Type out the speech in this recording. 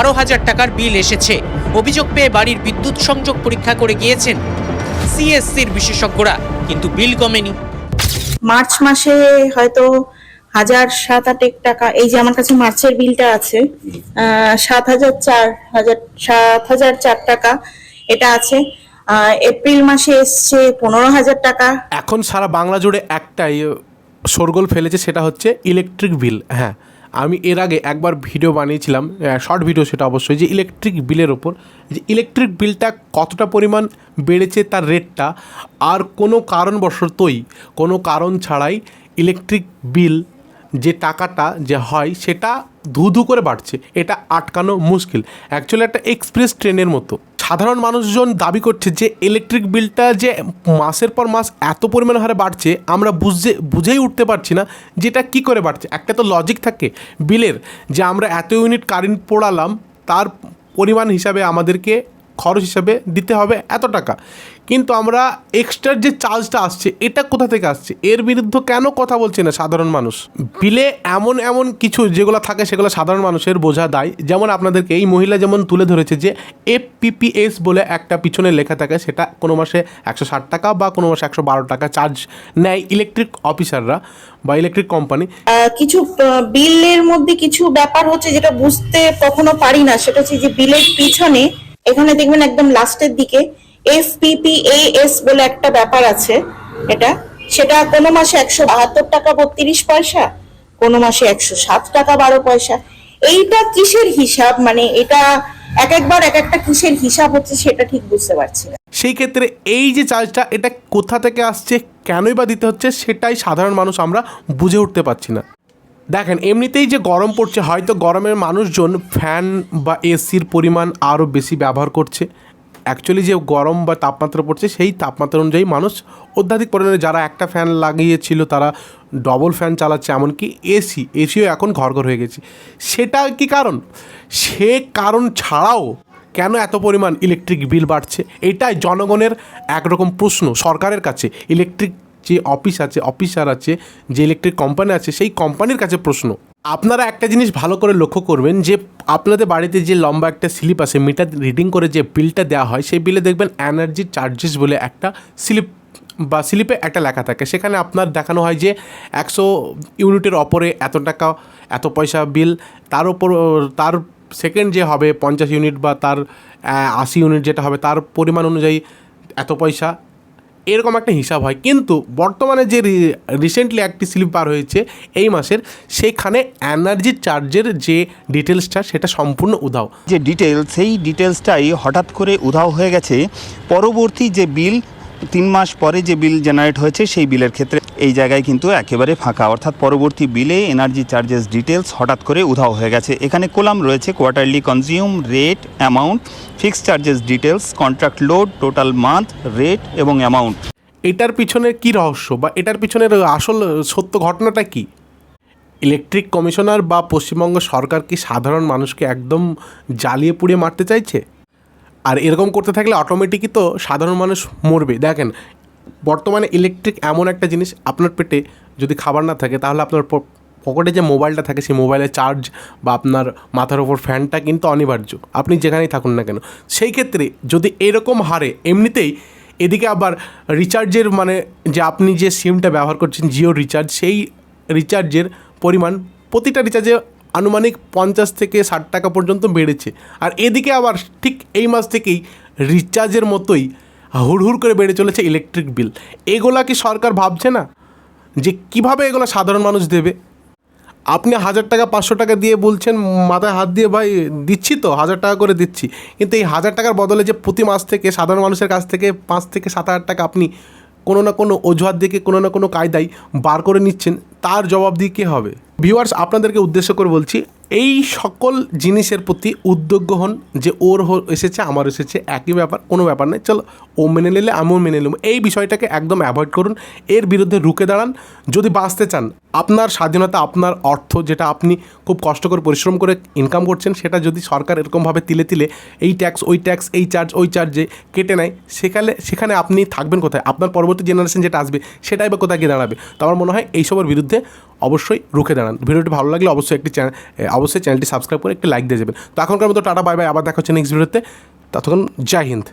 বারো হাজার টাকার বিল এসেছে। অভিযোগ পেয়ে বাড়ির বিদ্যুৎ সংযোগ পরীক্ষা করে গিয়েছেন সিএসসির বিশেষজ্ঞরা কিন্তু বিল কমেনি। মার্চ মাসে হয়তো হাজার সাত আটেক টাকা এই যে আমার কাছে মার্চের বিলটা আছে আহ, সাত হাজার চার হাজার সাত হাজার চার টাকা এটা আছে। আহ, এপ্রিল মাসে এসছে পনেরো হাজার টাকা। এখন সারা বাংলা জুড়ে একটাই শোরগোল ফেলেছে সেটা হচ্ছে ইলেকট্রিক বিল হ্যাঁ। আমি এর আগে একবার ভিডিও বানিয়েছিলাম শর্ট ভিডিও সেটা অবশ্যই, যে ইলেকট্রিক বিলের ওপর যে ইলেকট্রিক বিলটা কতটা পরিমাণ বেড়েছে তার রেটটা আর কোনো কারণবশতই, কোনো কারণ ছাড়াই ইলেকট্রিক বিল যে টাকাটা যে হয়, সেটা ধু ধু করে বাড়ছে। এটা আটকানো মুশকিল। অ্যাকচুয়ালি একটা এক্সপ্রেস ট্রেনের মতো। সাধারণ মানুষজন দাবি করছে যে ইলেকট্রিক বিলটা যে মাসের পর মাস এত পরিমাণ হারে বাড়ছে, আমরা বুঝে বুঝেই উঠতে পারছি না যেটা কি করে বাড়ছে। একটা তো লজিক থাকে বিলের যে আমরা এত ইউনিট কারেন্ট পোড়ালাম, তার পরিমাণ হিসাবে আমাদেরকে খরচ হিসাবে দিতে হবে এত টাকা। কিন্তু আমরা এক্সট্রার যে চার্জটা আসছে, এটা কোথা থেকে আসছে? এর বিরুদ্ধে কেন কথা বলছে না সাধারণ মানুষ? বিলে এমন এমন কিছু যেগুলো থাকে, সেগুলো সাধারণ মানুষের বোঝা দায়। যেমন আপনাদেরকে এই মহিলা যেমন তুলে ধরেছে যে এফপিপিএস বলে একটা পিছনে লেখা থাকে, সেটা কোনো মাসে একশো ষাট টাকা বা কোনো মাসে একশো বারো টাকা চার্জ নেয় ইলেকট্রিক অফিসাররা বা ইলেকট্রিক কোম্পানি কিছু বিলের মধ্যে কিছু ব্যাপার হচ্ছে যেটা বুঝতে কখনো পারি না, সেটা হচ্ছে যে বিলের পিছনে এখানে দেখবেন একদম লাস্টের দিকে এস বলে একটা ব্যাপার আছে এটা। সেটা কোনো মাসে একশো বাহাত্তর টাকা বত্রিশ পয়সা, কোনো মাসে একশো সাত টাকা বারো পয়সা। এইটা কিসের হিসাব? মানে এটা এক একবার এক একটা কিসের হিসাব হচ্ছে সেটা ঠিক বুঝতে পারছি না। সেই ক্ষেত্রে এই যে চার্জটা, এটা কোথা থেকে আসছে, কেনই বা দিতে হচ্ছে, সেটাই সাধারণ মানুষ আমরা বুঝে উঠতে পারছি না। দেখেন, এমনিতেই যে গরম পড়ছে, হয়তো গরমের মানুষজন ফ্যান বা এসির পরিমাণ আরও বেশি ব্যবহার করছে। অ্যাকচুয়ালি যে গরম বা তাপমাত্রা পড়ছে, সেই তাপমাত্রা অনুযায়ী মানুষ অত্যাধিক পরিমাণে যারা একটা ফ্যান লাগিয়েছিল, তারা ডবল ফ্যান চালাচ্ছে, এমনকি এসি, এসিও এখন ঘর ঘর হয়ে গেছে। সেটা কি কারণ? সে কারণ ছাড়াও কেন এত পরিমাণ ইলেকট্রিক বিল বাড়ছে? এটাই জনগণের একরকম প্রশ্ন সরকারের কাছে। ইলেকট্রিক যে অফিস আছে, অফিসার আছে, যে ইলেকট্রিক কোম্পানি আছে, সেই কোম্পানির কাছে প্রশ্ন। আপনারা একটা জিনিস ভালো করে লক্ষ্য করবেন যে আপনাদের বাড়িতে যে লম্বা একটা স্লিপ আছে মিটার রিডিং করে যে বিলটা দেওয়া হয়, সেই বিলে দেখবেন এনার্জি চার্জেস বলে একটা স্লিপ বা স্লিপে একটা লেখা থাকে। সেখানে আপনার দেখানো হয় যে একশো ইউনিটের ওপরে এত টাকা, এত পয়সা বিল তার ওপর, তার সেকেন্ড যে হবে পঞ্চাশ ইউনিট বা তার আশি ইউনিট যেটা হবে, তার পরিমাণ অনুযায়ী এত পয়সা এরকম একটা হিসাব হয়। কিন্তু বর্তমানে যে রিসেন্টলি একটি স্লিপ বার হয়েছে এই মাসের সেখানে এনার্জি চার্জের যে ডিটেলসটা সেটা সম্পূর্ণ উধাও। যে ডিটেলস সেই ডিটেলসটাই হঠাৎ করে উধাও হয়ে গেছে। পরবর্তী যে বিল তিন মাস পরে যে বিল জেনারেট হয়েছে, সেই বিলের ক্ষেত্রে এই জায়গায় কিন্তু একেবারে ফাঁকা। অর্থাৎ পরবর্তী বিলে এনার্জি চার্জেস ডিটেলস হঠাৎ করে উধাও হয়ে গেছে। এখানে কোলাম রয়েছে, quarterly consume rate, amount, fixed charges details contract load, total month, rate এবং অ্যামাউন্ট। এটার পিছনে কি রহস্য বা এটার পিছনের আসল সত্য ঘটনাটা কি? ইলেকট্রিক কমিশনার বা পশ্চিমবঙ্গ সরকার কি সাধারণ মানুষকে একদম জ্বালিয়ে পুড়িয়ে মারতে চাইছে? আর এরকম করতে থাকলে অটোমেটিকই তো সাধারণ মানুষ মরবে। দেখেন, বর্তমানে ইলেকট্রিক এমন একটা জিনিস আপনার পেটে যদি খাবার না থাকে, তাহলে আপনার পকেটে যে মোবাইলটা থাকে, সেই মোবাইলের চার্জ বা আপনার মাথার ওপর ফ্যানটা কিন্তু অনিবার্য। আপনি যেখানেই থাকুন না কেন। সেই ক্ষেত্রে যদি এরকম হারে এমনিতেই এদিকে আবার রিচার্জের মানে যে আপনি যে সিমটা ব্যবহার করছেন জিও রিচার্জ সেই রিচার্জের পরিমাণ প্রতিটা রিচার্জে আনুমানিক পঞ্চাশ থেকে ষাট টাকা পর্যন্ত বেড়েছে। আর এদিকে আবার ঠিক এই মাস থেকেই রিচার্জের মতোই হুড়হুড় করে বেড়ে চলেছে ইলেকট্রিক বিল এগুলা কি সরকার ভাবছে না? যে কীভাবে এগুলো সাধারণ মানুষ দেবে? আপনি হাজার টাকা, পাঁচশো টাকা দিয়ে বলছেন, মাথায় হাত দিয়ে, ভাই, দিচ্ছি তো, হাজার টাকা করে দিচ্ছি। কিন্তু এই হাজার টাকার বদলে যে প্রতি মাস থেকে সাধারণ মানুষের কাছ থেকে পাঁচ থেকে সাত হাজার টাকা আপনি কোনো না কোনো অজুহাত দিকে কোনো না কোনো কায়দায় বার করে নিচ্ছেন, তার জবাব দিয়ে কে হবে? ভিউয়ার্স আপনাদেরকে উদ্দেশ্য করে বলছি এই সকল জিনিসের প্রতি উদ্যোগ হন যে ওর এসেছে, আমার এসেছে, একই ব্যাপার, কোনো ব্যাপার নেই। চলো, ও মেনে নিলে, আমিও মেনে নেব। এই বিষয়টাকে একদম অ্যাভয়েড করুন। এর বিরুদ্ধে রুখে দাঁড়ান। যদি বাঁচতে চান, আপনার স্বাধীনতা, আপনার অর্থ, যেটা আপনি খুব কষ্ট করে পরিশ্রম করে ইনকাম করছেন, সেটা যদি সরকার এরকমভাবে তিলে তিলে এই ট্যাক্স ওই ট্যাক্স এই চার্জ ওই চার্জে কেটে নেয় সেখানে সেখানে আপনি থাকবেন কোথায়? আপনার পরবর্তী জেনারেশন যেটা আসবে, সেটাই বা কোথায় গিয়ে দাঁড়াবে? তো আমার মনে হয়, এইসবের বিরুদ্ধে অবশ্যই রুখে দাঁড়ান। ভিডিওটি ভালো লাগলে অবশ্যই একটি চ্যানেল অবশ্যই চ্যানেলটি সাবস্ক্রাইব করে একটি লাইক দিয়ে যাবেন। তো এখনকার মতো টাটা, বাই বাই, আবার দেখা হচ্ছে নেক্সট ভিডিওতে ততক্ষণ, জয় হিন্দ।